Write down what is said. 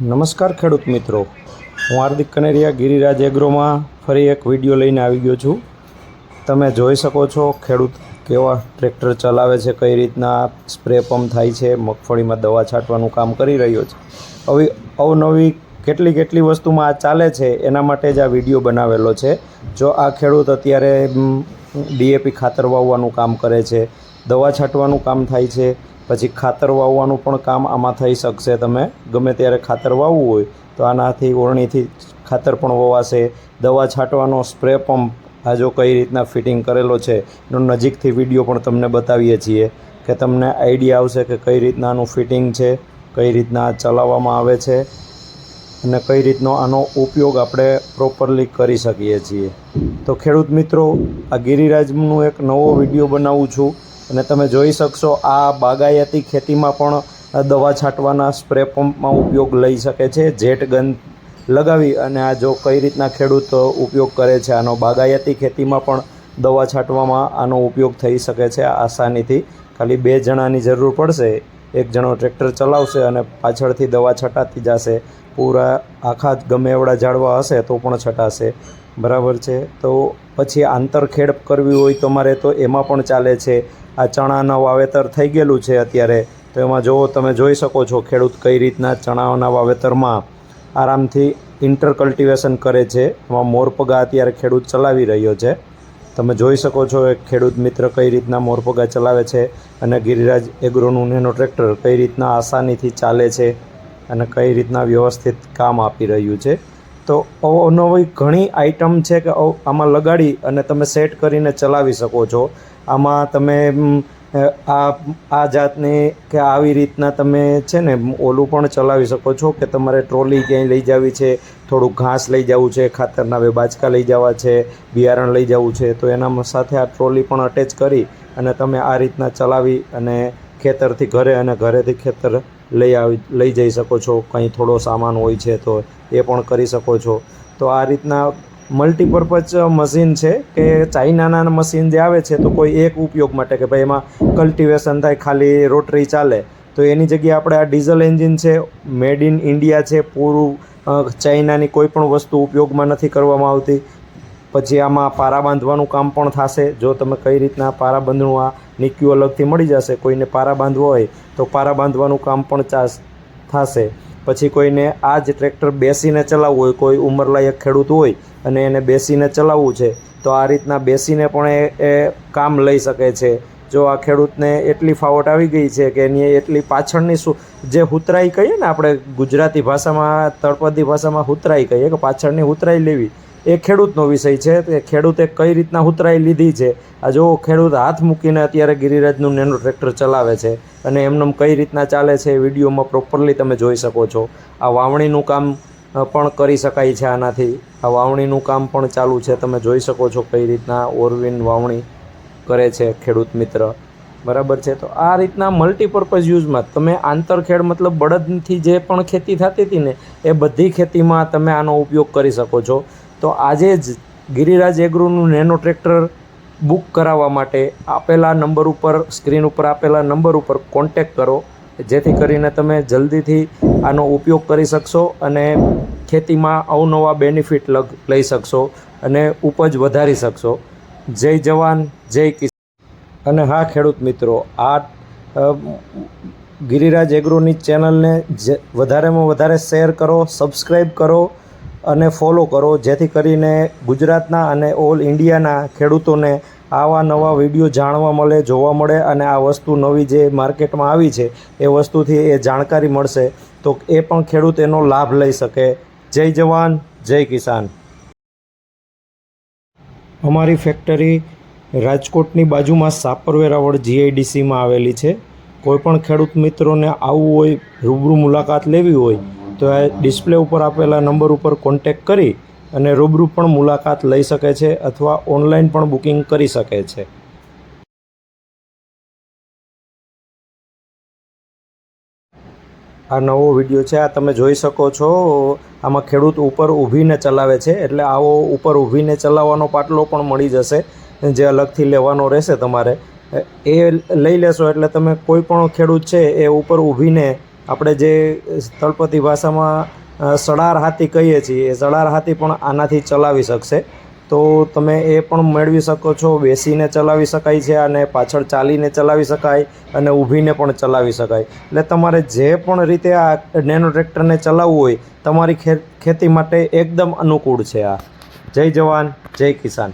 નમસ્કાર ખેડૂત મિત્રો. હું હાર્દિક કનેરિયા ગિરિરાજ એગ્રોમાં ફરી એક વીડિયો લઈને આવી ગયો છું. તમે જોઈ શકો છો ખેડૂત કેવા ટ્રેક્ટર ચલાવે છે, કઈ રીતના સ્પ્રે પંપ થાય છે, મગફળીમાં દવા છાંટવાનું કામ કરી રહ્યો છે. હવે અવનવી કેટલી કેટલી વસ્તુમાં આ ચાલે છે એના માટે જ આ વીડિયો બનાવેલો છે. જો આ ખેડૂત અત્યારે ડીએપી ખાતર વાવવાનું કામ કરે છે, દવા છાંટવાનું કામ થાય છે પછી ખાતર વાવવાનું પણ કામ આમાં થઈ શકશે. તમે ગમે ત્યારે ખાતર વાવવું હોય તો આનાથી ઓરણીથી ખાતર પણ વવાશે. દવા છાંટવાનો સ્પ્રે પંપ આ જો કઈ રીતના ફિટિંગ કરેલો છે એનો નજીકથી વીડિયો પણ તમને બતાવીએ છીએ કે તમને આઈડિયા આવશે કે કઈ રીતના આનું ફિટિંગ છે, કઈ રીતના ચલાવવામાં આવે છે અને કઈ રીતનો આનો ઉપયોગ આપણે પ્રોપરલી કરી શકીએ છીએ. તો ખેડૂત મિત્રો, આ ગિરિરાજનું એક નવો વીડિયો બનાવું છું. અને તમે જોઈ શકશો આ બાગાયતી ખેતીમાં પણ દવા છાંટવાના સ્પ્રે પંપમાં ઉપયોગ લઈ શકે છે, જેટ ગન લગાવી અને આ જો કઈ રીતના ખેડૂત ઉપયોગ કરે છે, આનો બાગાયતી ખેતીમાં પણ દવા છાંટવામાં આનો ઉપયોગ થઈ શકે છે આસાનીથી. ખાલી બે જણાની જરૂર પડશે. એક જણો ટ્રેક્ટર ચલાવશે અને પાછળથી દવા છટાતી જશે. પૂરા આખા ગમે એવડા ઝાડવા હશે તો પણ છટાશે. બરાબર છે? તો પછી આંતરખેડ કરવી હોય તમારે તો એમાં પણ ચાલે છે. આ ચણાના વાવેતર થઈ ગયેલું છે અત્યારે. તો એમાં જો તમે જોઈ શકો છો ખેડૂત કઈ રીતના ચણાના વાવેતરમાં આરામથી ઇન્ટર કલ્ટિવેશન કરે છે. એમાં મોરપગા અત્યારે ખેડૂત ચલાવી રહ્યો છે. તમે જોઈ શકો છો એક ખેડૂત મિત્ર કઈ રીતના મોરપગા ચલાવે છે અને ગિરિરાજ એગ્રોનું નેનો ટ્રેક્ટર કઈ રીતના આસાનીથી ચાલે છે અને કઈ રીતના વ્યવસ્થિત કામ આપી રહ્યું છે. તો અવનવી ઘણી આઇટમ છે કે આમાં લગાડી અને તમે સેટ કરીને ચલાવી શકો છો. આમાં તમે આ આ જાતની કે આવી રીતના તમે છે ને ઓલું પણ ચલાવી શકો છો કે તમારે ટ્રોલી ક્યાંય લઈ જવી છે, થોડુંક ઘાસ લઈ જવું છે, ખાતરના બે બાચકા લઈ જવા છે, બિયારણ લઈ જવું છે, તો એના સાથે આ ટ્રોલી પણ અટેચ કરી અને તમે આ રીતના ચલાવી અને ખેતરથી ઘરે અને ઘરેથી ખેતર લઈ આવી, લઈ જઈ શકો છો. કંઈ થોડો સામાન હોય છે તો એ પણ કરી શકો છો. તો આ રીતના મલ્ટીપર્પઝ મશીન છે કે ચાઇનાના મશીન જે આવે છે તો કોઈ એક ઉપયોગ માટે કે ભાઈ એમાં કલ્ટિવેશન થાય, ખાલી રોટરી ચાલે, તો એની જગ્યાએ આપણે આ ડીઝલ એન્જિન છે મેડ ઇન ઇન્ડિયા છે, પૂરું ચાઇનાની કોઈ પણ વસ્તુ ઉપયોગમાં નથી કરવામાં આવતી. પછી આમાં પારા બાંધવાનું કામ પણ થશે. જો તમે કઈ રીતના પારા બંધનું આ નિક્યુ અલગથી મળી જશે, કોઈને પારા બાંધવો હોય તો પારા બાંધવાનું કામ પણ ચાસ, થશે. પછી કોઈને આ જ ટ્રેક્ટર બેસીને ચલાવવું હોય, કોઈ ઉંમરલાયક ખેડૂત હોય અને એને બેસીને ચલાવવું છે, તો આ રીતના બેસીને પણ એ કામ લઈ શકે છે. જો આ ખેડૂતને એટલી ફાવટ આવી ગઈ છે કે એની એટલી પાછળની શું જે હુતરાઈ કહીએ ને આપણે ગુજરાતી ભાષામાં, તળપદી ભાષામાં હુતરાઈ કહીએ કે પાછળની હુતરાઈ લેવી એ ખેડૂતનો વિષય છે, તે ખેડૂતે કઈ રીતના ઉતરાઈ લીધી છે? આ જો ખેડૂત હાથ મૂકીને અત્યારે ગિરિરાજનું નેનું ટ્રેક્ટર ચલાવે છે અને એમનેમ કઈ રીતના ચાલે છે એ વિડીયોમાં પ્રોપરલી તમે જોઈ શકો છો. આ વાવણીનું કામ પણ કરી શકાય છે આનાથી. આ વાવણીનું કામ પણ ચાલુ છે, તમે જોઈ શકો છો કઈ રીતના ઓરવિન વાવણી કરે છે ખેડૂત મિત્ર. બરાબર છે? તો આ રીતના મલ્ટીપર્પઝ યુઝમાં તમે આંતરખેડ મતલબ બળદથી જે પણ ખેતી થતી હતી ને, એ બધી ખેતીમાં તમે આનો ઉપયોગ કરી શકો છો. તો આજે જ ગિરિરાજ એગ્રોનું નેનો ટ્રેક્ટર બુક કરાવવા માટે આપેલા નંબર ઉપર, સ્ક્રીન ઉપર આપેલા નંબર ઉપર કોન્ટેક કરો. જેથી કરીને તમે જલ્દીથી આનો ઉપયોગ કરી શકશો અને ખેતીમાં અવનવા બેનિફિટ લઈ શકશો અને ઉપજ વધારી શકશો. જય જવાન, જય કિસાન. અને હા, ખેડૂત મિત્રો, આ ગિરિરાજ એગ્રોની ચેનલને જ, વધારેમાં વધારે શેર કરો સબસ્ક્રાઈબ કરો અને ફોલો કરો. જેથી કરીને ગુજરાતના અને ઓલ ઇન્ડિયાના ખેડૂતોને આવા નવા વીડિયો જાણવા મળે, જોવા મળે અને આ વસ્તુ નવી જે માર્કેટમાં આવી છે, એ વસ્તુથી એ જાણકારી મળશે. તો એ પણ ખેડૂત એનો લાભ લઈ શકે. જય જવાન, જય કિસાન. અમારી ફેક્ટરી રાજકોટની બાજુમાં સાપરવેરાવળ જીઆઈડીસીમાં આવેલી છે. કોઈપણ ખેડૂત મિત્રોને આવવું હોય, રૂબરૂ મુલાકાત લેવી હોય તો આ ડિસ્પ્લે ઉપર આપેલા નંબર ઉપર કોન્ટેક કરી અને રૂબરૂ પણ મુલાકાત લઈ શકે છે અથવા ઓનલાઈન પણ બુકિંગ કરી શકે છે. આ નવો વીડિયો છે, આ તમે જોઈ શકો છો. આમાં ખેડૂત ઉપર ઊભીને ચલાવે છે, એટલે આવો ઉપર ઊભીને ચલાવવાનો પાટલો પણ મળી જશે, જે અલગથી લેવાનો રહેશે તમારે. એ લઈ લેશો એટલે તમે કોઈ પણ ખેડૂત છે એ ઉપર ઊભીને આપણે જે તળપદી ભાષામાં સડાર હાથી કહીએ છીએ, એ સડાર હાથી પણ આનાથી ચલાવી શકશે. તો તમે એ પણ મેળવી શકો છો, બેસીને ચલાવી શકાય છે અને પાછળ ચાલીને ચલાવી શકાય અને ઊભીને પણ ચલાવી શકાય. એટલે તમારે જે પણ રીતે આ નેનો ટ્રેક્ટરને ચલાવવું હોય, તમારી ખેતી માટે એકદમ અનુકૂળ છે આ. જય જવાન, જય કિસાન.